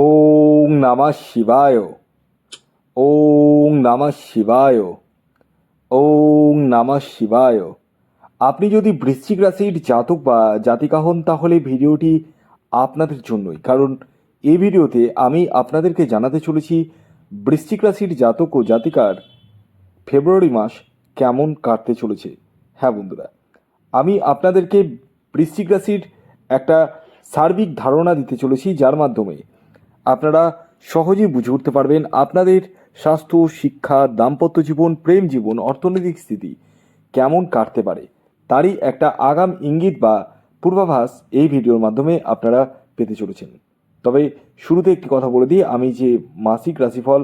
ওং নমঃ শিবায়। ওং নমঃ শিবায়। ওং নমঃ শিবায়। আপনি যদি বৃশ্চিক রাশির জাতক বা জাতিকা হন, তাহলে ভিডিওটি আপনাদের জন্যই। কারণ এই ভিডিওতে আমি আপনাদেরকে জানাতে চলেছি বৃশ্চিক রাশির জাতক ও জাতিকার ফেব্রুয়ারি মাস কেমন কাটতে চলেছে। হ্যাঁ বন্ধুরা, আমি আপনাদেরকে বৃশ্চিক রাশির একটা সার্বিক ধারণা দিতে চলেছি, যার মাধ্যমে আপনারা সহজেই বুঝে উঠতে পারবেন আপনাদের স্বাস্থ্য, শিক্ষা, দাম্পত্য জীবন, প্রেম জীবন, অর্থনৈতিক স্থিতি কেমন কাটতে পারে, তারই একটা আগাম ইঙ্গিত বা পূর্বাভাস এই ভিডিওর মাধ্যমে আপনারা পেতে চলেছেন। তবে শুরুতে একটি কথা বলে দিই, আমি যে মাসিক রাশিফল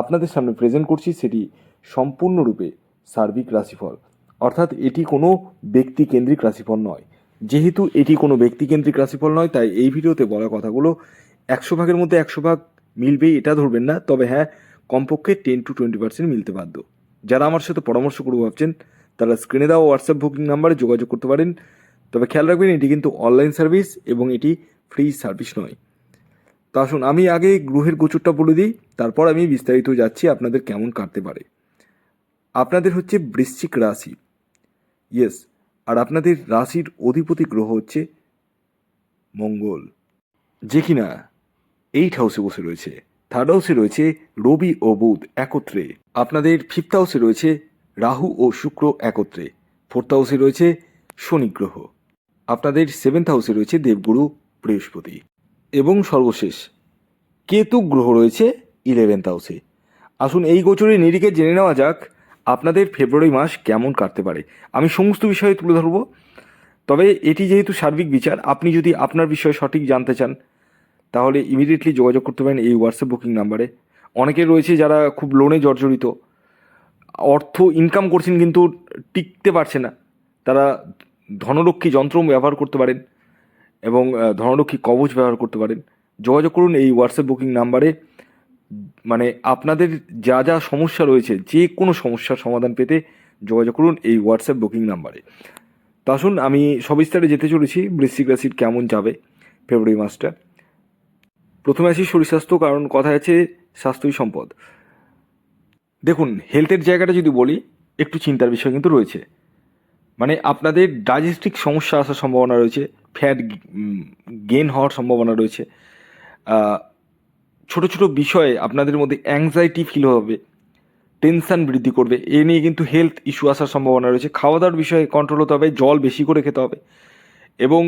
আপনাদের সামনে প্রেজেন্ট করছি সেটি সম্পূর্ণরূপে সার্বিক রাশিফল। অর্থাৎ এটি কোনো ব্যক্তিকেন্দ্রিক রাশিফল নয়। যেহেতু এটি কোনো ব্যক্তিকেন্দ্রিক রাশিফল নয়, তাই এই ভিডিওতে বলা কথাগুলো একশো ভাগের মধ্যে একশো ভাগ মিলবেই, এটা ধরবেন না। তবে হ্যাঁ কমপক্ষে টেন টু টোয়েন্টি পার্সেন্ট মিলতে বাধ্য। যারা আমার সাথে পরামর্শ করব ভাবছেন, তারা স্ক্রিনে দেওয়া হোয়াটসঅ্যাপ বুকিং নাম্বারে যোগাযোগ করতে পারেন। তবে খেয়াল রাখবেন, এটি কিন্তু অনলাইন সার্ভিস এবং এটি ফ্রি সার্ভিস নয়। তো আসুন, আমি আগে গ্রহের গোচরটা বলে দিই, তারপর আমি বিস্তারিত যাচ্ছি আপনাদের কেমন কাটতে পারে। আপনাদের হচ্ছে বৃশ্চিক রাশি। ইয়েস আর আপনাদের রাশির অধিপতি গ্রহ হচ্ছে মঙ্গল। যে কিনা এইট হাউসে বসে রয়েছে। থার্ড হাউসে রয়েছে রবি ও বুধ একত্রে। আপনাদের ফিফথ হাউসে রয়েছে রাহু ও শুক্র একত্রে। ফোর্থ হাউসে রয়েছে শনি গ্রহ। আপনাদের সেভেন্থ হাউসে রয়েছে দেবগুরু বৃহস্পতি। এবং সর্বশেষ কেতু গ্রহ রয়েছে ইলেভেন্থ হাউসে আসুন এই গোচরের নিরিখে জেনে নেওয়া যাক আপনাদের ফেব্রুয়ারি মাস কেমন কাটতে পারে। আমি সমস্ত বিষয়ে তুলে ধরব। তবে এটি যেহেতু সার্বিক বিচার, আপনি যদি আপনার বিষয়ে সঠিক জানতে চান তাহলে ইমিডিয়েটলি যোগাযোগ করতে পারেন এই হোয়াটসঅ্যাপ বুকিং নাম্বারে অনেকে রয়েছে যারা খুব লোনে জর্জরিত। অর্থ ইনকাম করছেন কিন্তু টিকতে পারছে না। তারা ধনরক্ষী যন্ত্র ব্যবহার করতে পারেন এবং ধনরক্ষী কবচ ব্যবহার করতে পারেন। যোগাযোগ করুন এই হোয়াটসঅ্যাপ বুকিং নাম্বারে মানে আপনাদের যা যা সমস্যা রয়েছে, যে কোনো সমস্যার সমাধান পেতে যোগাযোগ করুন এই হোয়াটসঅ্যাপ বুকিং নাম্বারে তা আসুন, আমি সবিস্তারে যেতে চলেছি। বৃশ্চিক রাশির কেমন যাবে? ফেব্রুয়ারি মাসটা। প্রথমে আসি শরীর স্বাস্থ্য কারণ কথা আছে স্বাস্থ্যই সম্পদ। দেখুন হেলথের জায়গাটা যদি বলি, একটু চিন্তার বিষয় কিন্তু রয়েছে। মানে আপনাদের ডাইজেস্টিক সমস্যা আসার সম্ভাবনা রয়েছে ফ্যাট গেন হওয়ার সম্ভাবনা রয়েছে। ছোট ছোট বিষয়ে আপনাদের মধ্যে অ্যাংজাইটি ফিল হবে টেনশন বৃদ্ধি করবে, এ নিয়ে কিন্তু হেলথ ইস্যু আসার সম্ভাবনা রয়েছে। খাওয়া দাওয়ার বিষয়ে কন্ট্রোল হতে হবে, জল বেশি করে খেতে হবে এবং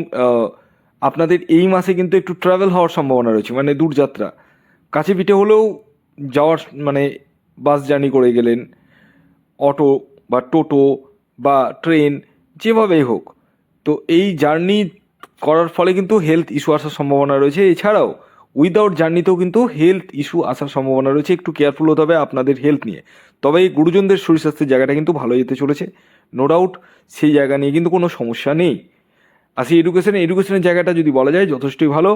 আপনাদের এই মাসে কিন্তু একটু ট্রাভেল হওয়ার সম্ভাবনা রয়েছে মানে দূরযাত্রা। কাছে পিঠে হলেও যাওয়ার মানে বাস জার্নি করে গেলেন অটো বা টোটো বা ট্রেন যেভাবেই হোক। তো এই জার্নি করার ফলে কিন্তু হেলথ ইস্যু আসার সম্ভাবনা রয়েছে। এছাড়াও উইদাউট জার্নিতেও কিন্তু হেলথ ইস্যু আসার সম্ভাবনা রয়েছে। একটু কেয়ারফুল হতে হবে আপনাদের হেলথ নিয়ে। তবে এই গুরুজনদের শরীর স্বাস্থ্যের জায়গাটা কিন্তু ভালো যেতে চলেছে। নো ডাউট সেই জায়গা নিয়ে কিন্তু কোনো সমস্যা নেই। আসি এডুকেশনে এডুকেশনের জায়গাটা যদি বলা যায় যথেষ্টই ভালো।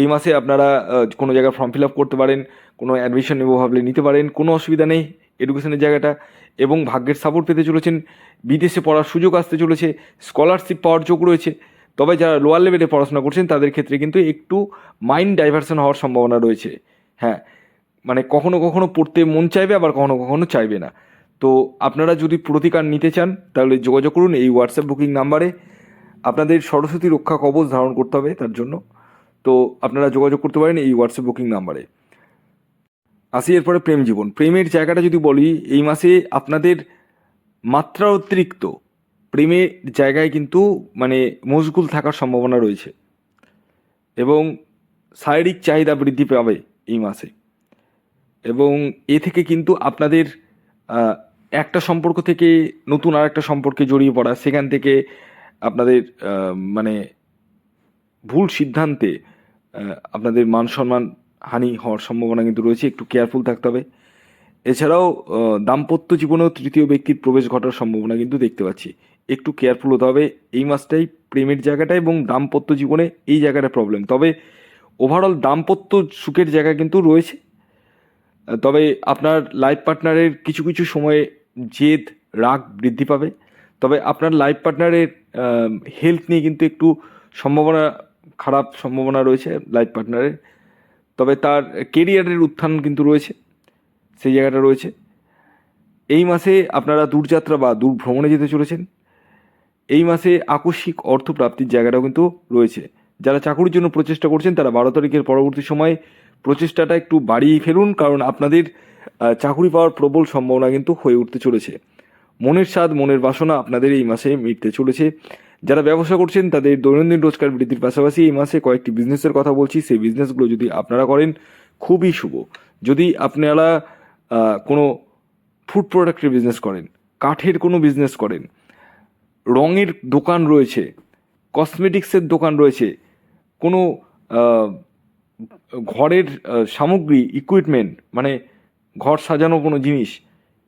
এই মাসে আপনারা কোনো জায়গায় ফর্ম ফিল আপ করতে পারেন, কোনো অ্যাডমিশন নেব ভাবলে নিতে পারেন, কোনো অসুবিধা নেই এডুকেশনের জায়গাটা। এবং ভাগ্যের সাপোর্ট পেতে চলেছেন, বিদেশে পড়ার সুযোগ আসতে চলেছে স্কলারশিপ পাওয়ার যোগ রয়েছে। তবে যারা লোয়ার লেভেলে পড়াশোনা করছেন, তাদের ক্ষেত্রে কিন্তু একটু মাইন্ড ডাইভারশন হওয়ার সম্ভাবনা রয়েছে। হ্যাঁ মানে কখনো কখনো পড়তে মন চাইবে, আবার কখনো কখনো চাইবে না। তো আপনারা যদি প্রতিকার নিতে চান, তাহলে যোগাযোগ করুন এই হোয়াটসঅ্যাপ বুকিং নাম্বারে আপনাদের সরস্বতী রক্ষা কবচ ধারণ করতে হবে তার জন্য। তো আপনারা যোগাযোগ করতে পারেন এই হোয়াটসঅ্যাপ বুকিং নাম্বারে। আসি এরপরে প্রেম জীবন। প্রেমের জায়গাটা যদি বলি, এই মাসে আপনাদের মাত্রা অতিরিক্ত প্রেমের জায়গায় কিন্তু মানে মশগুল থাকার সম্ভাবনা রয়েছে। এবং শারীরিক চাহিদা বৃদ্ধি পাবে এই মাসে। এবং এ থেকে কিন্তু আপনাদের একটা সম্পর্ক থেকে নতুন আর একটা সম্পর্কে জড়িয়ে পড়া, সেখান থেকে আপনাদের মানে ভুল সিদ্ধান্তে আপনাদের মান সম্মান হানি হওয়ার সম্ভাবনা কিন্তু রয়েছে, একটু কেয়ারফুল থাকতে হবে। এছাড়াও দাম্পত্য জীবনেও তৃতীয় ব্যক্তির প্রবেশ ঘটার সম্ভাবনা কিন্তু দেখতে পাচ্ছি। একটু কেয়ারফুল হতে হবে, এই মাসটাই প্রেমের জায়গাটা এবং দাম্পত্য জীবনে এই জায়গাটা প্রবলেম তবে ওভারঅল দাম্পত্য সুখের জায়গা কিন্তু রয়েছে। তবে আপনার লাইফ পার্টনারের কিছু কিছু সময়ে জেদ, রাগ বৃদ্ধি পাবে। তবে আপনার লাইফ পার্টনারের হেলথ নিয়ে কিন্তু একটু সম্ভাবনা, খারাপ সম্ভাবনা রয়েছে লাইফ পার্টনারের তবে তার কেরিয়ারের উত্থান কিন্তু রয়েছে, সেই জায়গাটা রয়েছে। এই মাসে আপনারা দূরযাত্রা বা দূর ভ্রমণে যেতে চলেছেন। এই মাসে আকস্মিক অর্থ প্রাপ্তির জায়গাটাও কিন্তু রয়েছে। যারা চাকুরির জন্য প্রচেষ্টা করছেন, তারা বারো তারিখের পরবর্তী সময়ে প্রচেষ্টাটা একটু বাড়িয়ে ফেলুন, কারণ আপনাদের চাকুরি পাওয়ার প্রবল সম্ভাবনা কিন্তু হয়ে উঠতে চলেছে। মনের স্বাদ, মনের বাসনা আপনাদের এই মাসে মিটতে চলেছে। যারা ব্যবসা করছেন, তাদের দৈনন্দিন রোজগার বৃদ্ধির পাশাপাশি এই মাসে কয়েকটি বিজনেসের কথা বলছি। সেই বিজনেসগুলো যদি আপনারা করেন, খুবই শুভ। যদি আপনারা কোনো ফুড প্রোডাক্টের বিজনেস করেন, কাঠের কোনো বিজনেস করেন, রঙের দোকান রয়েছে কসমেটিক্সের দোকান রয়েছে, কোনো ঘরের সামগ্রী ইকুইপমেন্ট মানে ঘর সাজানো কোনো জিনিস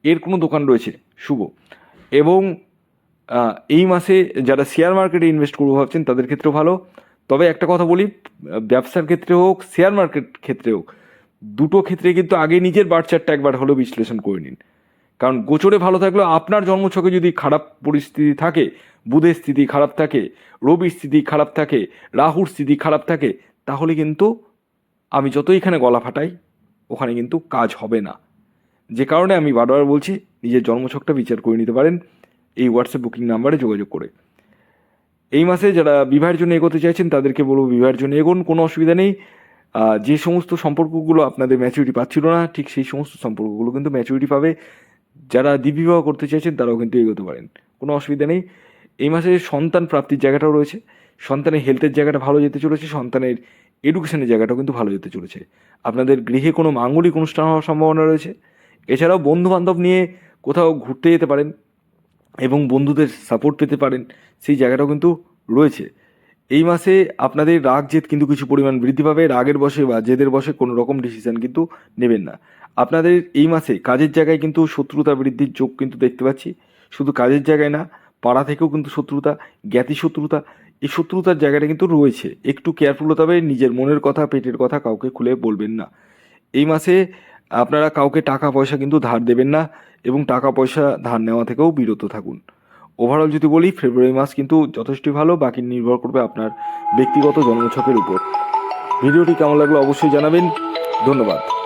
এর কোনো দোকান রয়েছে, শুভ। এবং এই মাসে যারা শেয়ার মার্কেটে ইনভেস্ট করব ভাবছেন, তাদের ক্ষেত্রেও ভালো। তবে একটা কথা বলি, ব্যবসার ক্ষেত্রে হোক, শেয়ার মার্কেট ক্ষেত্রে হোক, দুটো ক্ষেত্রে কিন্তু আগে নিজের বার্চারটা একবার হলেও বিশ্লেষণ করে নিন। কারণ গোচরে ভালো থাকলেও আপনার জন্মছকে যদি খারাপ পরিস্থিতি থাকে, বুধের স্থিতি খারাপ থাকে, রবির স্থিতি খারাপ থাকে, রাহুর স্থিতি খারাপ থাকে, তাহলে কিন্তু আমি যতই এখানে গলা ফাটাই, ওখানে কিন্তু কাজ হবে না। যে কারণে আমি বারবার বলছি, নিজের জন্মছকটা বিচার করে নিতে পারেন এই হোয়াটসঅ্যাপ বুকিং নাম্বারে যোগাযোগ করে। এই মাসে যারা বিবাহের জন্য এগোতে চাইছেন, তাদেরকে বলব বিবাহের জন্য এগোন, কোনো অসুবিধা নেই। যে সমস্ত সম্পর্কগুলো আপনাদের ম্যাচুরিটি পাচ্ছিল না, ঠিক সেই সমস্ত সম্পর্কগুলো কিন্তু ম্যাচুরিটি পাবে। যারা দ্বিবিবাহ করতে চাইছেন, তারাও কিন্তু এগোতে পারেন, কোনো অসুবিধা নেই। এই মাসে সন্তান প্রাপ্তির জায়গাটাও রয়েছে। সন্তানের হেলথের জায়গাটা ভালো যেতে চলেছে, সন্তানের এডুকেশনের জায়গাটাও কিন্তু ভালো যেতে চলেছে। আপনাদের গৃহে কোনো মাঙ্গলিক অনুষ্ঠান হওয়ার সম্ভাবনা রয়েছে। এছাড়াও বন্ধু বান্ধব নিয়ে কোথাও ঘুরতে যেতে পারেন এবং বন্ধুদের সাপোর্ট পেতে পারেন, সেই জায়গাটাও কিন্তু রয়েছে। এই মাসে আপনাদের রাগ জেদ কিন্তু কিছু পরিমাণ বৃদ্ধি পাবে, রাগের বসে বা জেদের বসে কোনো রকম ডিসিশন কিন্তু নেবেন না। আপনাদের এই মাসে কাজের জায়গায় কিন্তু শত্রুতা বৃদ্ধির যোগ কিন্তু দেখতে পাচ্ছি। শুধু কাজের জায়গায় না, পাড়া থেকেও কিন্তু শত্রুতা, জ্ঞাতি শত্রুতা, এই শত্রুতার জায়গাটা কিন্তু রয়েছে। একটু কেয়ারফুল হতে হবে, নিজের মনের কথা, পেটের কথা কাউকে খুলে বলবেন না। এই মাসে আপনারা কাউকে টাকা পয়সা কিন্তু ধার দেবেন না এবং টাকা পয়সা ধার নেওয়া থেকেও বিরত থাকুন। ওভারঅল যদি বলি ফেব্রুয়ারি মাস কিন্তু যথেষ্টই ভালো, বাকি নির্ভর করবে আপনার ব্যক্তিগত জন্মছকের উপর। ভিডিওটি কেমন লাগল অবশ্যই জানাবেন। ধন্যবাদ।